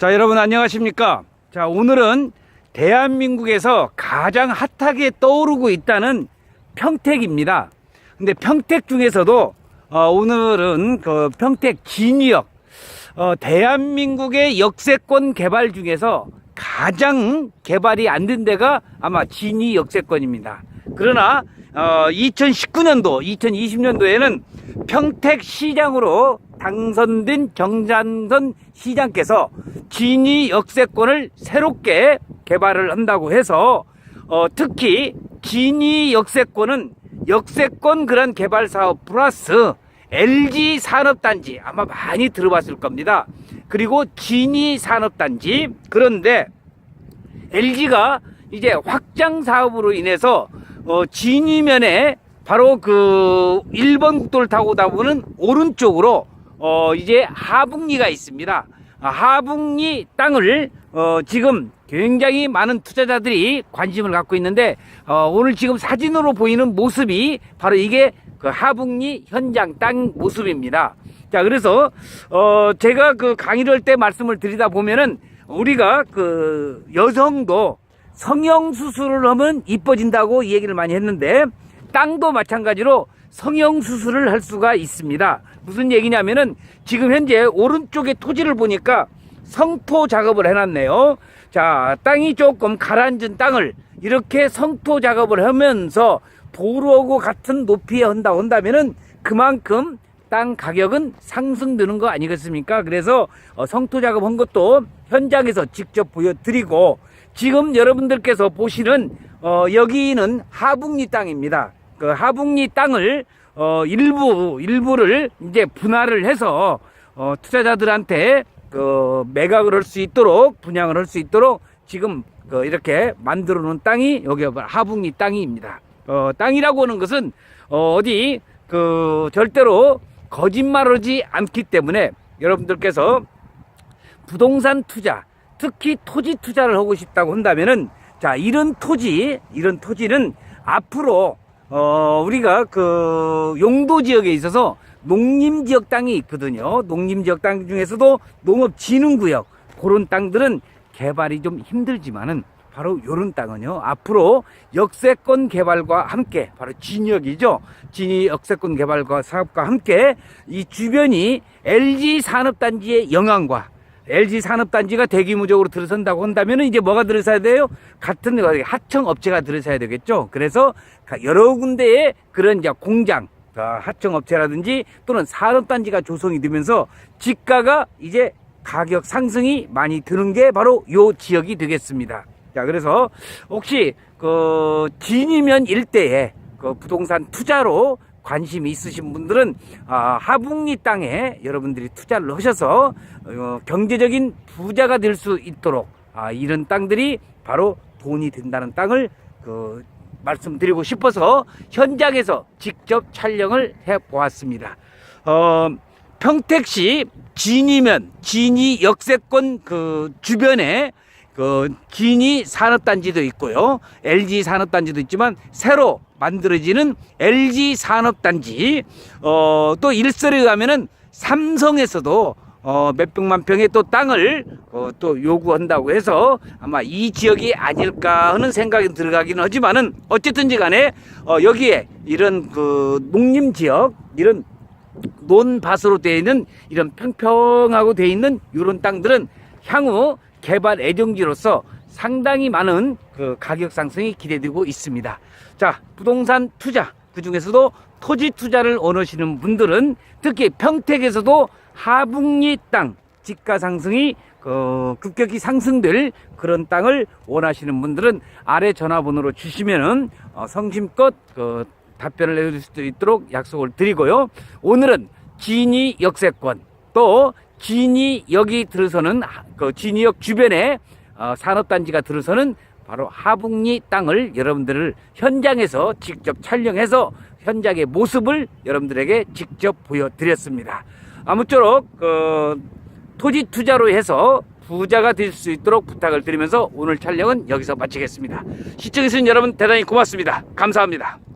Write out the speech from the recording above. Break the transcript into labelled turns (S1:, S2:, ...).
S1: 자, 여러분 안녕하십니까? 자, 오늘은 대한민국에서 가장 핫하게 떠오르고 있다는 평택입니다. 근데 평택 중에서도 어, 오늘은 그 평택 진위역 어, 대한민국의 역세권 개발 중에서 가장 개발이 안 된 데가 아마 진위 역세권입니다. 그러나 어, 2019년도, 2020년도에는 평택 시장으로 당선된 정jan선 시장께서 진위 역세권을 새롭게 개발을 한다고 해서 어, 특히 진위 역세권은 역세권 그런 개발 사업 플러스 LG 산업단지 아마 많이 들어봤을 겁니다. 그리고 진위 산업단지 그런데 LG가 이제 확장 사업으로 인해서 어, 진위면에 바로 그 1번 국도를 타고 보면 오른쪽으로 어, 이제 하북리가 있습니다. 아, 하북리 땅을 어, 지금 굉장히 많은 투자자들이 관심을 갖고 있는데 어, 오늘 지금 사진으로 보이는 모습이 바로 이게 그 하북리 현장 땅 모습입니다. 자, 그래서 어, 제가 그 강의를 할 때 말씀을 드리다 보면은 우리가 그 여성도 성형 수술을 하면 이뻐진다고 이 얘기를 많이 했는데 땅도 마찬가지로 성형 수술을 할 수가 있습니다. 무슨 얘기냐면은 지금 현재 오른쪽에 토지를 보니까 성토 작업을 해놨네요. 자, 땅이 조금 가라앉은 땅을 이렇게 성토 작업을 하면서 도로하고 같은 높이에 한다 한다면은 그만큼 땅 가격은 상승되는 거 아니겠습니까? 그래서 어, 성토 작업한 것도 현장에서 직접 보여드리고 지금 여러분들께서 보시는 어, 여기는 하북리 땅입니다. 그 하북리 땅을 어, 일부 일부를 이제 분할을 해서 어, 투자자들한테 그 매각을 할 수 있도록 분양을 할 수 있도록 지금 그 이렇게 만들어 놓은 땅이 여기 하북리 땅입니다. 어, 땅이라고 하는 것은 어, 어디 그 절대로 거짓말하지 않기 때문에 여러분들께서 부동산 투자, 특히 토지 투자를 하고 싶다고 한다면은 자 이런 토지, 이런 토지는 앞으로 어 우리가 그 용도 지역에 있어서 농림 지역 땅이 있거든요. 농림 지역 땅 중에서도 농업 진흥 구역 그런 땅들은 개발이 좀 힘들지만은 바로 요런 땅은요 앞으로 역세권 개발과 함께 바로 진역이죠 진이 역세권 개발과 사업과 함께 이 주변이 LG 산업단지의 영향과 LG 산업단지가 대규모적으로 들어선다고 한다면 이제 뭐가 들어서야 돼요? 같은 하청 업체가 들어서야 되겠죠. 그래서 여러 군데에 그런 이제 공장, 하청 업체라든지 또는 산업단지가 조성이 되면서 집가가 이제 가격 상승이 많이 드는 게 바로 요 지역이 되겠습니다. 자, 그래서 혹시 그 진이면 일대에 그 부동산 투자로 관심이 있으신 분들은 아, 하북리 땅에 여러분들이 투자를 하셔서 어, 경제적인 부자가 될 수 있도록 아, 이런 땅들이 바로 돈이 된다는 땅을 그 말씀드리고 싶어서 현장에서 직접 촬영을 해 보았습니다. 어, 평택시 진이면 진이 역세권 그 주변에 그 진이 산업단지도 있고요. LG 산업단지도 있지만 새로 만들어지는 LG 산업단지 어, 또 일설에 가면은 삼성에서도 어, 몇백만 평의 또 땅을 어, 또 요구한다고 해서 아마 이 지역이 아닐까 하는 생각이 들어가기는 하지만은 어쨌든지 간에 어, 여기에 이런 그 농림 지역 이런 논밭으로 되어 있는 이런 평평하고 되어 있는 이런 땅들은 향후 개발 애정지로서 상당히 많은 그 가격 상승이 기대되고 있습니다. 자, 부동산 투자 그 중에서도 토지 투자를 원하시는 분들은 특히 평택에서도 하북리 땅 집가 상승이 그 급격히 상승될 그런 땅을 원하시는 분들은 아래 전화번호로 주시면은 어, 성심껏 그 답변을 내줄 수 있도록 약속을 드리고요. 오늘은 진이 역세권 또 진이 역이 들어서는 그 진이역 주변에 어, 산업단지가 들어서는 바로 하북리 땅을 여러분들을 현장에서 직접 촬영해서 현장의 모습을 여러분들에게 직접 보여드렸습니다. 아무쪼록 그 토지 투자로 해서 부자가 될 수 있도록 부탁을 드리면서 오늘 촬영은 여기서 마치겠습니다. 시청해주신 여러분 대단히 고맙습니다. 감사합니다.